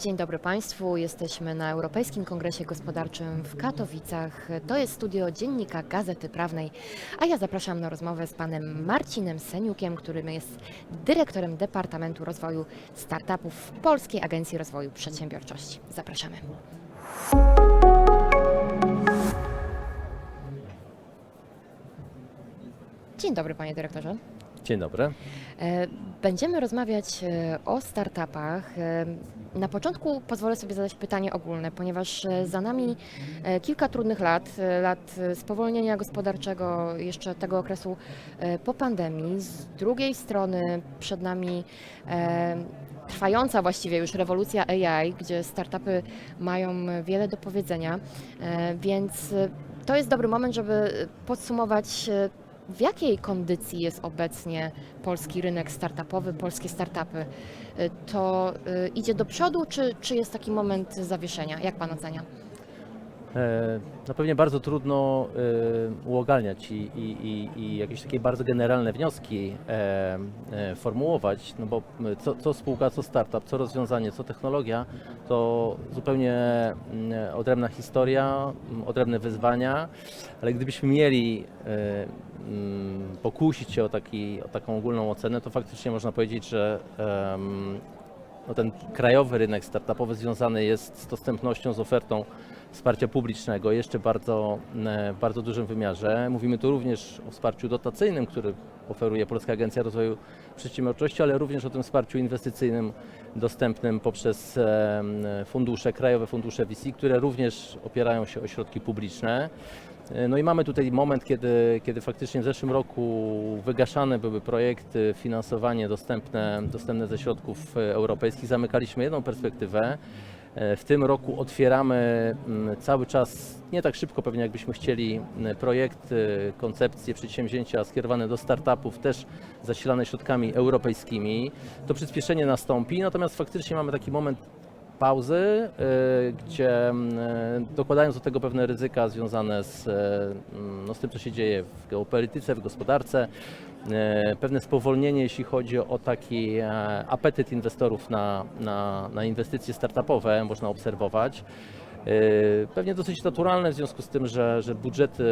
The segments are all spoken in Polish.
Dzień dobry Państwu. Jesteśmy na Europejskim Kongresie Gospodarczym w Katowicach. To jest studio Dziennika Gazety Prawnej, a ja zapraszam na rozmowę z panem Marcinem Seniukiem, którym jest dyrektorem Departamentu Rozwoju Startupów w Polskiej Agencji Rozwoju Przedsiębiorczości. Zapraszamy. Dzień dobry panie dyrektorze. Dzień dobry. E, Będziemy rozmawiać e, o startupach. E, Na początku pozwolę sobie zadać pytanie ogólne, ponieważ za nami kilka trudnych lat, lat spowolnienia gospodarczego, jeszcze tego okresu po pandemii. Z drugiej strony przed nami trwająca właściwie już rewolucja AI, gdzie startupy mają wiele do powiedzenia, więc to jest dobry moment, żeby podsumować w jakiej kondycji jest obecnie polski rynek startupowy, polskie startupy? Y, To y, idzie do przodu, czy, czy jest taki moment zawieszenia? Jak Pan ocenia? E, No pewnie bardzo trudno e, uogalniać i, i, i, jakieś takie bardzo generalne wnioski e, formułować, no bo co, co spółka, co startup, co rozwiązanie, co technologia, to zupełnie mm, odrębna historia, mm, odrębne wyzwania, ale gdybyśmy mieli mm, pokusić się o, taki, o taką ogólną ocenę, to faktycznie można powiedzieć, że no ten krajowy rynek startupowy związany jest z dostępnością, z ofertą wsparcia publicznego jeszcze bardzo, e, w bardzo dużym wymiarze. Mówimy tu również o wsparciu dotacyjnym, który oferuje Polska Agencja Rozwoju Przedsiębiorczości, ale również o tym wsparciu inwestycyjnym dostępnym poprzez e, m, fundusze, krajowe fundusze VC, które również opierają się o środki publiczne. E, No i mamy tutaj moment, kiedy, kiedy faktycznie w zeszłym roku wygaszane były projekty, finansowanie dostępne, dostępne ze środków e, europejskich. Zamykaliśmy jedną perspektywę. E, W tym roku otwieramy mm, cały czas, nie tak szybko pewnie jakbyśmy chcieli, m, projekty, koncepcje, przedsięwzięcia skierowane do startupów, też zasilane środkami europejskimi. To przyspieszenie nastąpi, natomiast faktycznie mamy taki moment pauzy, y, gdzie y, dokładając do tego pewne ryzyka związane z, y, mm, no, z tym, co się dzieje w geopolityce, w gospodarce, pewne spowolnienie, jeśli chodzi o taki e, apetyt inwestorów na, na, na inwestycje startupowe, można obserwować. Pewnie dosyć naturalne w związku z tym, że, że budżety,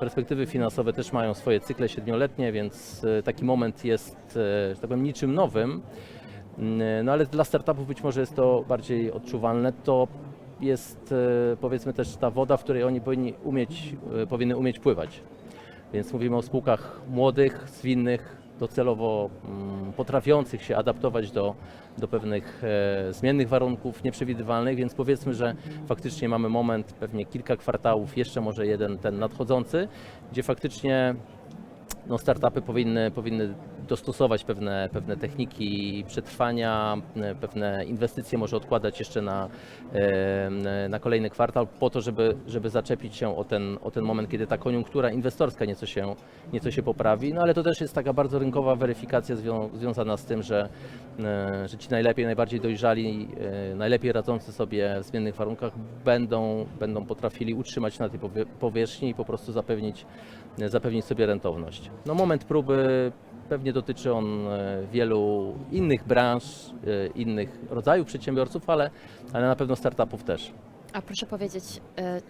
perspektywy finansowe też mają swoje cykle siedmioletnie, więc taki moment jest, że tak powiem, niczym nowym. Mm, No ale dla startupów być może jest to bardziej odczuwalne. To jest e, powiedzmy też ta woda, w której oni powinni umieć, e, powinny umieć pływać. Więc mówimy o spółkach młodych, zwinnych, docelowo mm, potrafiących się adaptować do, do pewnych e, zmiennych warunków nieprzewidywalnych, więc powiedzmy, że faktycznie mamy moment, pewnie kilka kwartałów, jeszcze może jeden ten nadchodzący, gdzie faktycznie no, startupy powinny, powinny dostosować pewne, pewne techniki przetrwania, e, pewne inwestycje może odkładać jeszcze na, e, na kolejny kwartał po to, żeby, żeby zaczepić się o ten, o ten moment, kiedy ta koniunktura inwestorska nieco się, nieco się poprawi. No ale to też jest taka bardzo rynkowa weryfikacja zwią, związana z tym, że, e, że ci najlepiej, najbardziej dojrzali, najlepiej radzący sobie w zmiennych warunkach będą, będą potrafili utrzymać na tej powie- powierzchni i po prostu zapewnić, zapewnić sobie rentowność. No moment próby Pewnie dotyczy on e, wielu innych branż, e, innych rodzajów przedsiębiorców, ale, ale na pewno startupów też. A proszę powiedzieć, e,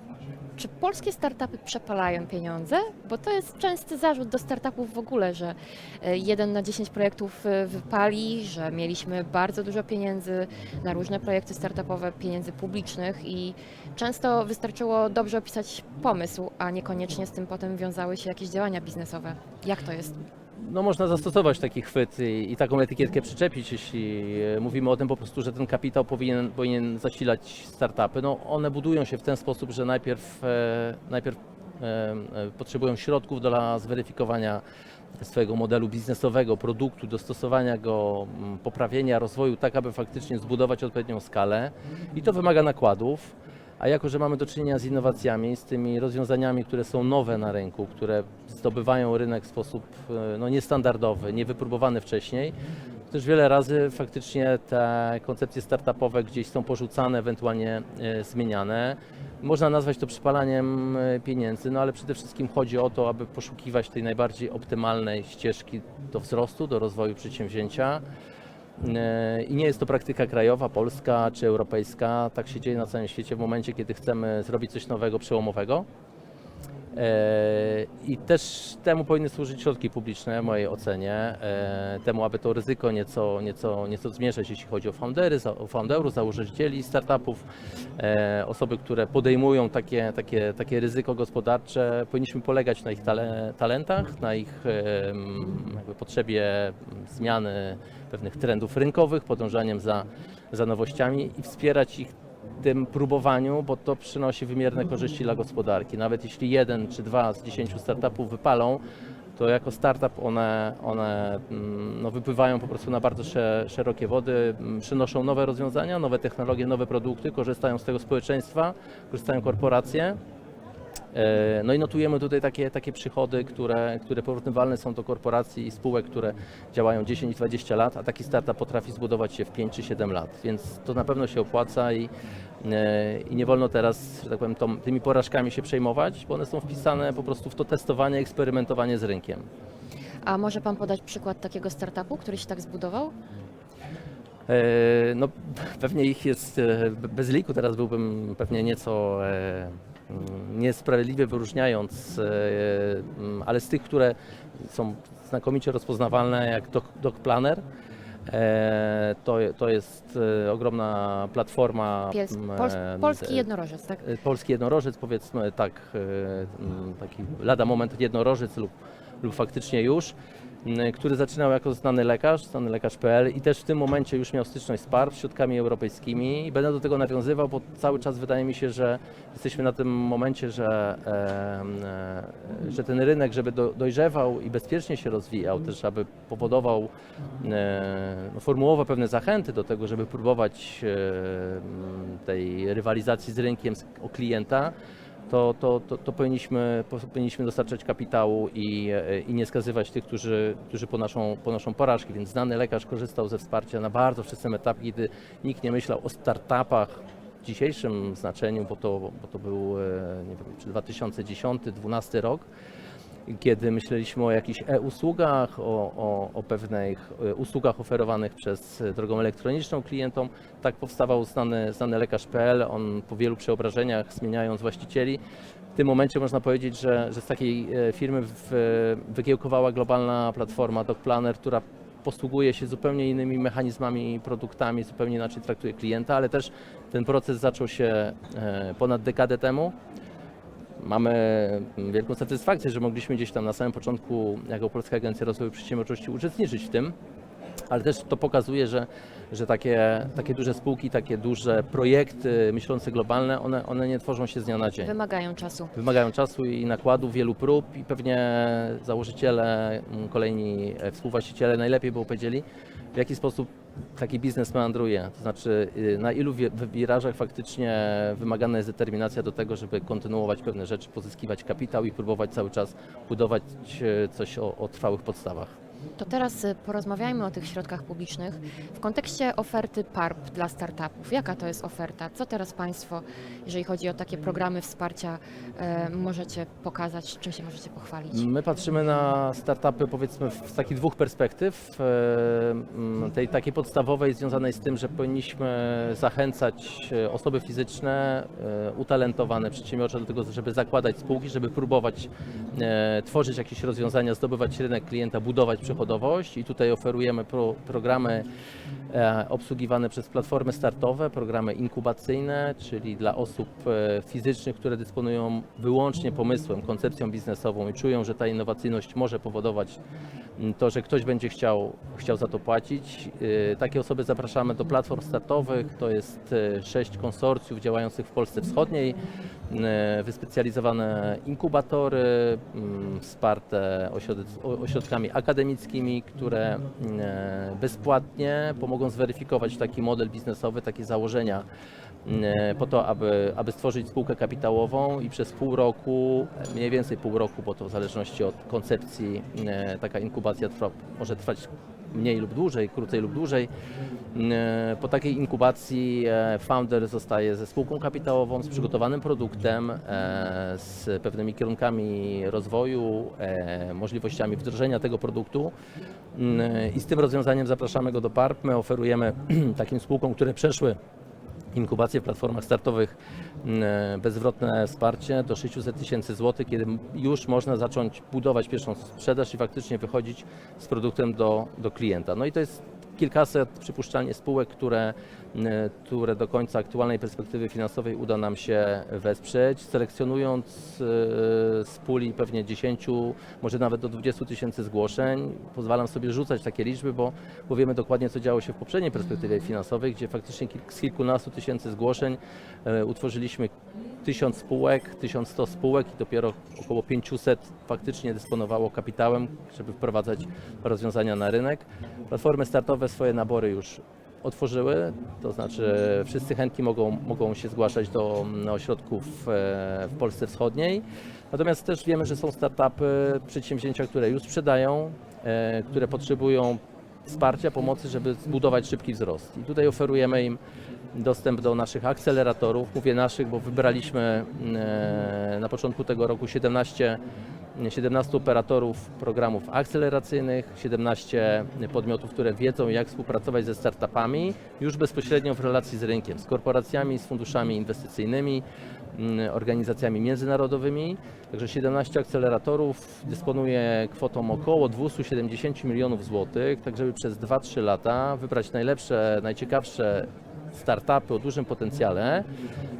czy polskie startupy przepalają pieniądze? Bo to jest częsty zarzut do startupów w ogóle, że jeden na 10 projektów wypali, że mieliśmy bardzo dużo pieniędzy na różne projekty startupowe, pieniędzy publicznych i często wystarczyło dobrze opisać pomysł, a niekoniecznie z tym potem wiązały się jakieś działania biznesowe. Jak to jest? No można zastosować taki chwyt i, i taką etykietkę przyczepić, jeśli e, mówimy o tym po prostu, że ten kapitał powinien, powinien zasilać startupy. No one budują się w ten sposób, że najpierw, e, najpierw e, e, potrzebują środków dla zweryfikowania swojego modelu biznesowego, produktu, dostosowania go, m, poprawienia rozwoju, tak aby faktycznie zbudować odpowiednią skalę i to wymaga nakładów. A jako, że mamy do czynienia z innowacjami, z tymi rozwiązaniami, które są nowe na rynku, które zdobywają rynek w sposób e, no, niestandardowy, niewypróbowany wcześniej, też wiele razy faktycznie te koncepcje startupowe gdzieś są porzucane, ewentualnie e, zmieniane. Można nazwać to przypalaniem e, pieniędzy, no ale przede wszystkim chodzi o to, aby poszukiwać tej najbardziej optymalnej ścieżki do wzrostu, do rozwoju przedsięwzięcia. E, i nie jest to praktyka krajowa, polska czy europejska. Tak się dzieje na całym świecie w momencie, kiedy chcemy zrobić coś nowego, przełomowego. E, I też temu powinny służyć środki publiczne, w mojej ocenie, e, temu, aby to ryzyko nieco, nieco, nieco zmniejszyć, jeśli chodzi o foundery, o founderów, założycieli startupów, e, osoby, które podejmują takie, takie, takie ryzyko gospodarcze. Powinniśmy polegać na ich tale, talentach, na ich potrzebie zmiany pewnych trendów rynkowych, podążaniem za, za nowościami i wspierać ich tym próbowaniu, bo to przynosi wymierne korzyści dla gospodarki. Nawet jeśli jeden czy dwa z dziesięciu startupów wypalą, to jako startup one, one mm, no, wypływają po prostu na bardzo sze, szerokie wody, mm, przynoszą nowe rozwiązania, nowe technologie, nowe produkty, korzystają z tego społeczeństwa, korzystają korporacje. E, No i notujemy tutaj takie, takie przychody, które, które porównywalne są do korporacji i spółek, które działają 10-20 lat, a taki startup potrafi zbudować się w 5 czy 7 lat, więc to na pewno się opłaca i, e, i nie wolno teraz, że tak powiem, tą, tymi porażkami się przejmować, bo one są wpisane po prostu w to testowanie, eksperymentowanie z rynkiem. A może Pan podać przykład takiego startupu, który się tak zbudował? E, No, pewnie ich jest bez liku, teraz byłbym pewnie nieco niesprawiedliwie wyróżniając, e, ale z tych, które są znakomicie rozpoznawalne, jak Doc, Doc Planner, e, to, to jest e, ogromna platforma. Pies, polski jednorożec, tak? Polski jednorożec, powiedzmy tak, taki lada moment jednorożec lub, lub faktycznie już, który zaczynał jako znany lekarz, znany lekarz.pl i też w tym momencie już miał styczność z PARP, środkami europejskimi. I będę do tego nawiązywał, bo cały czas wydaje mi się, że jesteśmy na tym momencie, że, e, że ten rynek, żeby do, dojrzewał i bezpiecznie się rozwijał, też aby powodował, e, no, formułował pewne zachęty do tego, żeby próbować e, tej rywalizacji z rynkiem o klienta, to, to, to, to powinniśmy, po- powinniśmy dostarczać kapitału i, e, i nie skazywać tych, którzy, którzy ponoszą, ponoszą porażki. Więc znany lekarz korzystał ze wsparcia na bardzo wczesnym etapie, kiedy nikt nie myślał o startupach w dzisiejszym znaczeniu, bo to, bo to był e, nie wiem, czy 2010-2012 rok kiedy myśleliśmy o jakichś e-usługach, o, o, o pewnych e, usługach oferowanych przez e, drogą elektroniczną klientom, tak powstawał znany, znany lekarz.pl. On po wielu przeobrażeniach, zmieniając właścicieli, w tym momencie można powiedzieć, że, że z takiej e, firmy w, wykiełkowała globalna platforma DocPlanner, która posługuje się zupełnie innymi mechanizmami i produktami, zupełnie inaczej traktuje klienta, ale też ten proces zaczął się ponad dekadę temu. Mamy wielką satysfakcję, że mogliśmy gdzieś tam na samym początku jako Polska Agencja Rozwoju Przedsiębiorczości uczestniczyć w tym, ale też to pokazuje, że, że takie, takie duże spółki, takie duże projekty myślące globalne, one, one nie tworzą się z dnia na dzień. Wymagają czasu. Wymagają czasu i nakładu, wielu prób i pewnie założyciele, kolejni e, współwłaściciele najlepiej by opowiedzieli, w jaki sposób taki biznes meandruje. To znaczy, y, na ilu wi- wirażach faktycznie wymagana jest determinacja do tego, żeby kontynuować pewne rzeczy, pozyskiwać kapitał i próbować cały czas budować e, coś o, o trwałych podstawach. To teraz y, porozmawiajmy o tych środkach publicznych w kontekście oferty PARP dla startupów. Jaka to jest oferta? Co teraz Państwo, jeżeli chodzi o takie programy wsparcia, e, możecie pokazać, czym się możecie pochwalić? My patrzymy na startupy powiedzmy z takich dwóch perspektyw. E, m, Tej takiej podstawowej związanej z tym, że powinniśmy zachęcać e, osoby fizyczne, utalentowane przedsiębiorcze do tego, żeby zakładać spółki, żeby próbować tworzyć jakieś rozwiązania, zdobywać rynek klienta, budować przychodowość i tutaj oferujemy pro, programy e, obsługiwane przez platformy startowe, programy inkubacyjne, czyli dla osób e, fizycznych, które dysponują wyłącznie pomysłem, koncepcją biznesową i czują, że ta innowacyjność może powodować to, że ktoś będzie chciał, chciał za to płacić. E, Takie osoby zapraszamy do platform startowych. To jest e, sześć konsorcjów działających w Polsce Wschodniej, e, wyspecjalizowane inkubatory, wsparte ośrodkami akademickimi, które m, e, bezpłatnie pomogą zweryfikować taki model biznesowy, takie założenia m, po to, aby, aby stworzyć spółkę kapitałową i przez pół roku, mniej więcej pół roku, bo to w zależności od koncepcji, e, taka inkubacja trwa, może trwać mniej lub dłużej, krócej lub dłużej. E, Po takiej inkubacji e, founder zostaje ze spółką kapitałową, z przygotowanym produktem, e, z pewnymi kierunkami rozwoju, możliwościami wdrożenia tego produktu. Mm, I z tym rozwiązaniem zapraszamy go do PARP. My oferujemy takim spółkom, które przeszły inkubację w platformach startowych mm, bezzwrotne wsparcie do 600 tysięcy złotych, kiedy już można zacząć budować pierwszą sprzedaż i faktycznie wychodzić z produktem do, do klienta. No i to jest kilkaset przypuszczalnie spółek, które, mm, które do końca aktualnej perspektywy finansowej uda nam się wesprzeć, selekcjonując e, z puli pewnie 10, może nawet do 20 tysięcy zgłoszeń. Pozwalam sobie rzucać takie liczby, bo, bo wiemy dokładnie, co działo się w poprzedniej perspektywie finansowej, gdzie faktycznie z kilkunastu tysięcy zgłoszeń e, utworzyliśmy 1000 spółek, 1100 spółek i dopiero około 500 faktycznie dysponowało kapitałem, żeby wprowadzać rozwiązania na rynek. Platformy startowe swoje nabory już otworzyły, to znaczy wszyscy chętni mogą, mogą się zgłaszać do ośrodków e, w Polsce Wschodniej. Natomiast też wiemy, że są startupy, przedsięwzięcia, które już sprzedają, e, które potrzebują wsparcia, pomocy, żeby zbudować szybki wzrost. I tutaj oferujemy im dostęp do naszych akceleratorów. Mówię naszych, bo wybraliśmy e, na początku tego roku 17, 17 operatorów programów akceleracyjnych, 17 podmiotów, które wiedzą, jak współpracować ze startupami, już bezpośrednio w relacji z rynkiem, z korporacjami, z funduszami inwestycyjnymi, mm, organizacjami międzynarodowymi. Także 17 akceleratorów dysponuje kwotą około 270 milionów złotych, tak żeby przez 2-3 lata wybrać najlepsze, najciekawsze startupy o dużym potencjale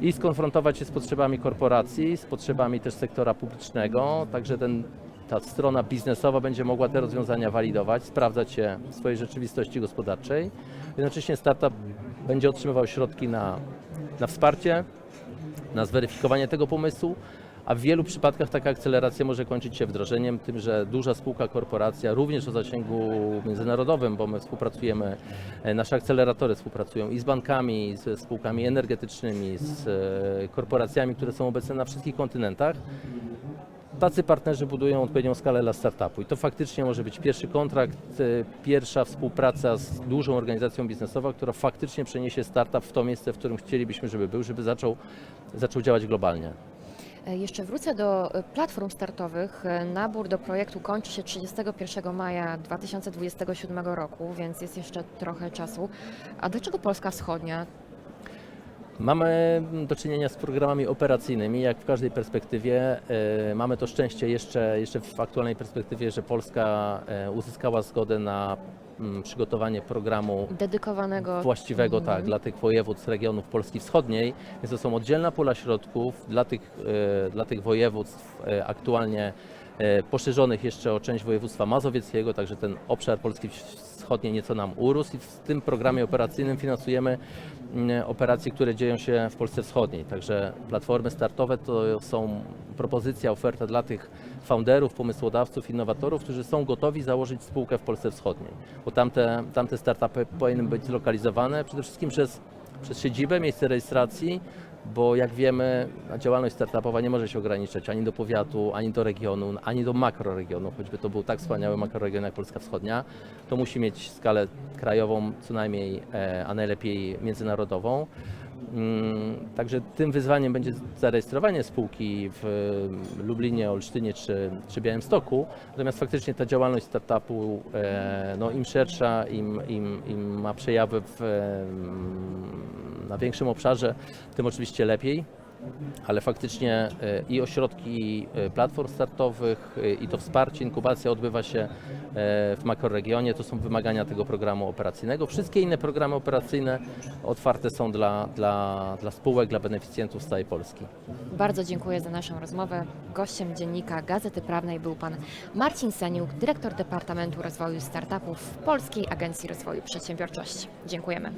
i skonfrontować się z potrzebami korporacji, z potrzebami też sektora publicznego, także ten, ta strona biznesowa będzie mogła te rozwiązania walidować, sprawdzać się w swojej rzeczywistości gospodarczej. Jednocześnie startup będzie otrzymywał środki na, na wsparcie, na zweryfikowanie tego pomysłu, a w wielu przypadkach taka akceleracja może kończyć się wdrożeniem, tym, że duża spółka, korporacja, również o zasięgu międzynarodowym, bo my współpracujemy, e, nasze akceleratory współpracują i z bankami, ze spółkami energetycznymi, z e, korporacjami, które są obecne na wszystkich kontynentach. Tacy partnerzy budują odpowiednią skalę dla startupu i to faktycznie może być pierwszy kontrakt, e, pierwsza współpraca z dużą organizacją biznesową, która faktycznie przeniesie startup w to miejsce, w którym chcielibyśmy, żeby był, żeby zaczął, zaczął działać globalnie. E, Jeszcze wrócę do e, platform startowych. E, Nabór do projektu kończy się 31 maja 2027 roku, więc jest jeszcze trochę czasu. A dlaczego Polska Wschodnia? Mamy do czynienia z programami operacyjnymi, jak w każdej perspektywie. E, Mamy to szczęście jeszcze, jeszcze w aktualnej perspektywie, że Polska e, uzyskała zgodę na mm, przygotowanie programu Dedykowanego właściwego Mhm. tak, dla tych województw regionów Polski Wschodniej, więc to są oddzielna pula środków dla tych, e, dla tych województw aktualnie poszerzonych jeszcze o część województwa mazowieckiego, także ten obszar Polski Wschodniej nieco nam urósł i w tym programie operacyjnym finansujemy operacje, które dzieją się w Polsce Wschodniej. Także platformy startowe to są propozycja, oferta dla tych founderów, pomysłodawców, innowatorów, którzy są gotowi założyć spółkę w Polsce Wschodniej, bo tamte, tamte startupy powinny być zlokalizowane przede wszystkim przez, przez siedzibę, miejsce rejestracji, bo jak wiemy, działalność startupowa nie może się ograniczać ani do powiatu, ani do regionu, ani do makroregionu, choćby to był tak wspaniały makroregion jak Polska Wschodnia, to musi mieć skalę krajową co najmniej, e, a najlepiej międzynarodową. Mm, Także tym wyzwaniem będzie zarejestrowanie spółki w e, Lublinie, Olsztynie czy, czy Białymstoku. Natomiast faktycznie ta działalność startupu, e, no im szersza, im, im, im ma przejawy w, na większym obszarze, tym oczywiście lepiej. Ale faktycznie e, i ośrodki e, platform startowych, e, i to wsparcie, inkubacja odbywa się w makroregionie. To są wymagania tego programu operacyjnego. Wszystkie inne programy operacyjne otwarte są dla, dla, dla spółek, dla beneficjentów z całej Polski. Bardzo dziękuję za naszą rozmowę. Gościem dziennika Gazety Prawnej był pan Marcin Seniuk, dyrektor Departamentu Rozwoju Startupów Polskiej Agencji Rozwoju Przedsiębiorczości. Dziękujemy.